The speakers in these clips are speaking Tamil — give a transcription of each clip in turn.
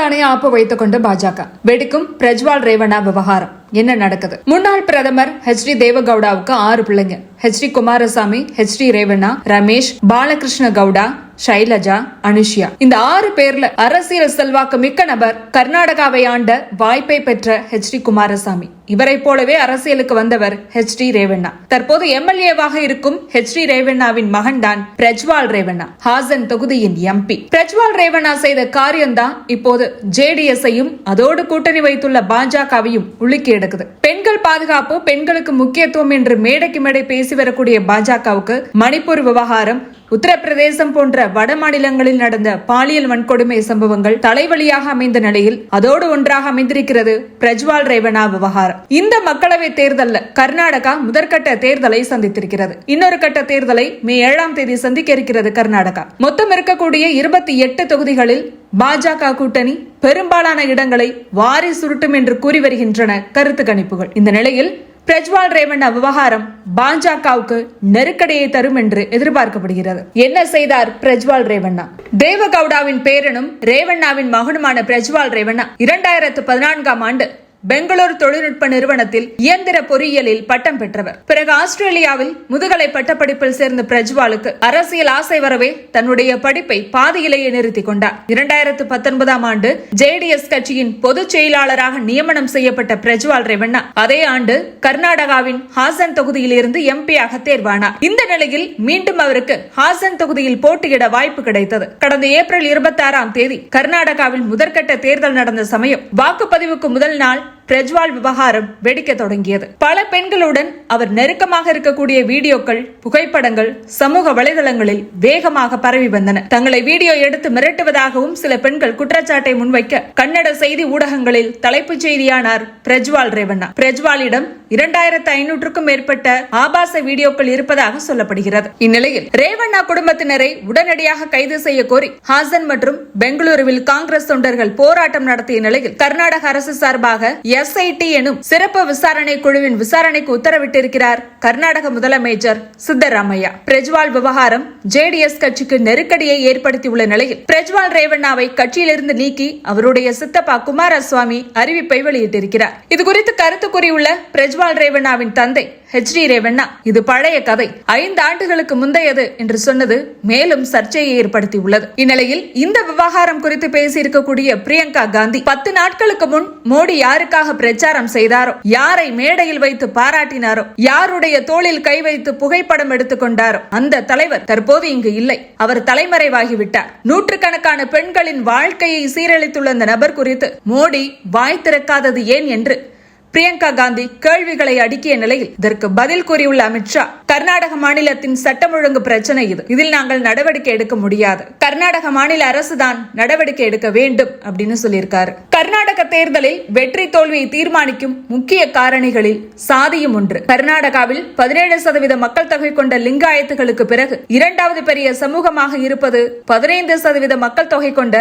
தன்னைத்தானே ஆப்பு வைத்துக் கொண்டு பாஜக. வெடிக்கும் பிரஜ்வால் ரேவண்ணா விவகாரம். என்ன நடக்குது? முன்னாள் பிரதமர் ஹெச் டி தேவகவுடாவுக்கு ஆறு பிள்ளைங்க. H D Kumaraswamy H D Revanna Ramesh Balakrishna Gowda Shailaja Anusuya. இந்த ஆறு பேர்ல அரசியல் செல்வாக்கு மிக்க நபர் கர்நாடகாவை ஆண்ட வாய்ப்பை பெற்ற ஹெச் டி குமாரசாமி. இவரை போலவே அரசியலுக்கு வந்தவர் ஹெச் டி ரேவண்ணா. தற்போது எம்எல்ஏவாக இருக்கும் ஹெச் டி ரேவண்ணாவின் மகன் தான் பிரஜ்வால் ரேவண்ணா ஹாசன் தொகுதியின் எம்பி பிரஜ்வால் ரேவண்ணா செய்த காரியம்தான் இப்போது ஜேடிஎஸ்ஐயும் அதோடு கூட்டணி வைத்துள்ள பாஜகவையும் உலுக்கி எடுக்குது. பெண்கள் பாதுகாப்பு பெண்களுக்கு முக்கியத்துவம் என்று மேடைக்கு மேடை பேசி வரக்கூடிய பாஜகவுக்கு மணிப்பூர் விவகாரம் உத்தரப்பிரதேசம் போன்ற வட மாநிலங்களில் நடந்த பாலியல் வன்கொடுமை சம்பவங்கள் தலைவலியாக அமைந்த நிலையில் அதோடு ஒன்றாக அமைந்திருக்கிறது பிரஜ்வால் ரேவனா விவகாரம். இந்த மக்களவை தேர்தல்ல கர்நாடகா முதற்கட்ட தேர்தலை சந்தித்திருக்கிறது. இன்னொரு கட்ட தேர்தலை மே ஏழாம் தேதி சந்திக்க இருக்கிறது கர்நாடகா. மொத்தம் இருக்கக்கூடிய இருபத்தி எட்டு தொகுதிகளில் பாஜக கூட்டணி பெரும்பாலான இடங்களை வாரி சுருட்டும் என்று கூறி வருகின்றன கருத்து கணிப்புகள். இந்த நிலையில் பிரஜ்வால் ரேவண்ணா விவகாரம் பாஜகவுக்கு நெருக்கடியை தரும் என்று எதிர்பார்க்கப்படுகிறது. என்ன செய்தார் பிரஜ்வால் ரேவண்ணா? தேவகவுடாவின் பேரனும் ரேவண்ணாவின் மகனுமான பிரஜ்வால் ரேவண்ணா இரண்டாயிரத்து பதினான்காம் ஆண்டு பெங்களூரு தொழில்நுட்ப நிறுவனத்தில் இயந்திர பொறியியலில் பட்டம் பெற்றவர். பிறகு ஆஸ்திரேலியாவில் முதுகலை பட்டப்படிப்பில் சேர்ந்த பிரஜ்வாலுக்கு அரசியல் ஆசை வரவே தன்னுடைய படிப்பை பாதியிலேயே நிறுத்திக் கொண்டார். இரண்டாயிரத்து பத்தொன்பதாம் ஆண்டு ஜேடிஎஸ் கட்சியின் பொதுச் செயலாளராக நியமனம் செய்யப்பட்ட பிரஜ்வால் ரெவண்ணா அதே ஆண்டு கர்நாடகாவின் ஹாசன் தொகுதியில் இருந்து எம்பியாக தேர்வானார். இந்த நிலையில் மீண்டும் அவருக்கு ஹாசன் தொகுதியில் போட்டியிட வாய்ப்பு கிடைத்தது. கடந்த ஏப்ரல் இருபத்தி ஆறாம் தேதி கர்நாடகாவில் முதற்கட்ட தேர்தல் நடந்த சமயம் வாக்குப்பதிவுக்கு முதல் நாள் பிரஜ்வால் விவகாரம் வெடிக்க தொடங்கியது. பல பெண்களுடன் அவர் நெருக்கமாக இருக்கக்கூடிய வீடியோக்கள் புகைப்படங்கள் சமூக வலைதளங்களில் வேகமாக பரவி வந்தன. தங்களை வீடியோ எடுத்து மிரட்டுவதாகவும் சில பெண்கள் குற்றச்சாட்டை முன்வைக்க கன்னட செய்தி ஊடகங்களில் தலைப்புச் செய்தியானார் பிரஜ்வால் ரேவண்ணா. பிரஜ்வாலிடம் இரண்டாயிரத்து ஐநூற்றுக்கும் மேற்பட்ட ஆபாச வீடியோக்கள் இருப்பதாக சொல்லப்படுகிறது. இந்நிலையில் ரேவண்ணா குடும்பத்தினரை உடனடியாக கைது செய்ய கோரி ஹாசன் மற்றும் பெங்களூருவில் காங்கிரஸ் தொண்டர்கள் போராட்டம் நடத்திய நிலையில் கர்நாடக அரசு சார்பாக எஸ்ஐடி எனும் சிறப்பு விசாரணை குழுவின் விசாரணைக்கு உத்தரவிட்டிருக்கிறார். கர்நாடக முதலமைச்சர் சித்தராமையா. பிரஜ்வால் விவகாரம் ஜேடிஎஸ் கட்சிக்கு நெருக்கடியை ஏற்படுத்தியுள்ள நிலையில் பிரஜ்வால் ரேவண்ணாவை கட்சியிலிருந்து நீக்கி அவருடைய சித்தப்பா குமாரசுவாமி அறிவிப்பை வெளியிட்டிருக்கிறார். இதுகுறித்து கருத்து கூறியுள்ள பிரஜ்வால் ரேவண்ணாவின் தந்தை ஹெச் டி ரேவண்ணா இது பழைய கதை. ஐந்து ஆண்டுகளுக்கு முந்தையது என்று சொன்னது மேலும் சர்ச்சையை ஏற்படுத்தியுள்ளது. இந்நிலையில் இந்த விவகாரம் குறித்து பேசியிருக்கக்கூடிய பிரியங்கா காந்தி பத்து நாட்களுக்கு முன் மோடி யாருக்காக பிரச்சாரம் செய்தாரோ? யாரை மேடையில் வைத்து பாராட்டினாரோ? யாருடைய தோளில் கை வைத்து புகைப்படம் எடுத்துக்கொண்டாரோ அந்த தலைவர் தற்போது இங்கு இல்லை. அவர் தலைமறைவாகிவிட்டார். நூற்றுக்கணக்கான பெண்களின் வாழ்க்கையை சீரழித்துள்ள அந்த நபர் குறித்து மோடி வாய் திறக்காதது ஏன் என்று பிரியங்கா காந்தி கேள்விகளை அடுக்கிய நிலையில் இதற்கு பதில் கூறியுள்ள அமித்ஷா கர்நாடக மாநிலத்தின் சட்டம் ஒழுங்கு பிரச்சனை இது. இதில் நாங்கள் நடவடிக்கை எடுக்க முடியாது. கர்நாடக மாநில அரசு தான் நடவடிக்கை எடுக்க வேண்டும் அப்படின்னு சொல்லியிருக்காரு. கர்நாடக தேர்தலில் வெற்றி தோல்வியை தீர்மானிக்கும் முக்கிய காரணிகளில் சாதியும் ஒன்று. கர்நாடகாவில் பதினேழு சதவீத மக்கள் தொகை கொண்ட லிங்காயத்துகளுக்கு பிறகு இரண்டாவது பெரிய சமூகமாக இருப்பது பதினைந்து சதவீத மக்கள் தொகை கொண்ட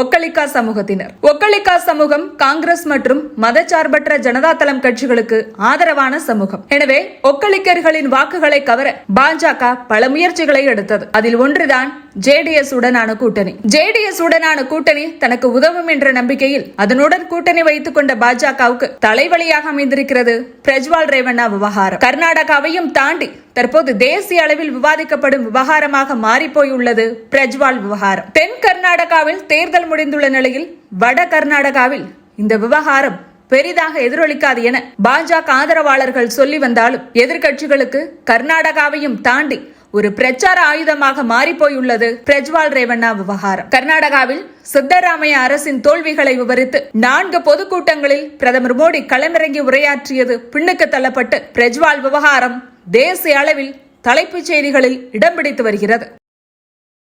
ஒக்கலிக்கா சமூகத்தினர். ஒக்கலிக்கா சமூகம் காங்கிரஸ் மற்றும் மதச்சார்பற்ற ஜனதாதளம் கட்சிகளுக்கு ஆதரவான சமூகம். எனவே ஒக்கலிக்கர்களின் வாக்குகளை கவர பாஜக பல முயற்சிகளை எடுத்தது. அதில் ஒன்றுதான் ஜேடிஎஸ் உடனான கூட்டணி. ஜேடிஎஸ் உடனான கூட்டணி தனக்கு உதவும் என்ற நம்பிக்கையில் அதனுடன் கூட்டணி வைத்துக் கொண்ட பாஜகவுக்கு தலைவலியாக அமைந்திருக்கிறது பிரஜ்வால் ரேவண்ணா விவகாரம். கர்நாடகாவையும் தாண்டி தற்போது தேசிய அளவில் விவாதிக்கப்படும் விவகாரமாக மாறிப்போயுள்ளது பிரஜ்வால் விவகாரம். தென் கர்நாடகாவில் தேர்தல் முடிந்துள்ள நிலையில் வட கர்நாடகாவில் இந்த விவகாரம் பெரிதாக எதிரொலிக்காது என பாஜக ஆதரவாளர்கள் சொல்லி வந்தாலும் எதிர்க்கட்சிகளுக்கு கர்நாடகாவையும் தாண்டி ஒரு பிரச்சார ஆயுதமாக மாறிப்போயுள்ளது பிரஜ்வால் ரேவண்ணா விவகாரம். கர்நாடகாவில் சித்தராமையா அரசின் தோல்விகளை விவரித்து நான்கு பொதுக்கூட்டங்களில் பிரதமர் மோடி களமிறங்கி உரையாற்றியது பின்னுக்கு தள்ளப்பட்டு பிரஜ்வால் விவகாரம் தேசிய அளவில் தலைப்புச் செய்திகளில் இடம் பிடித்து வருகிறது.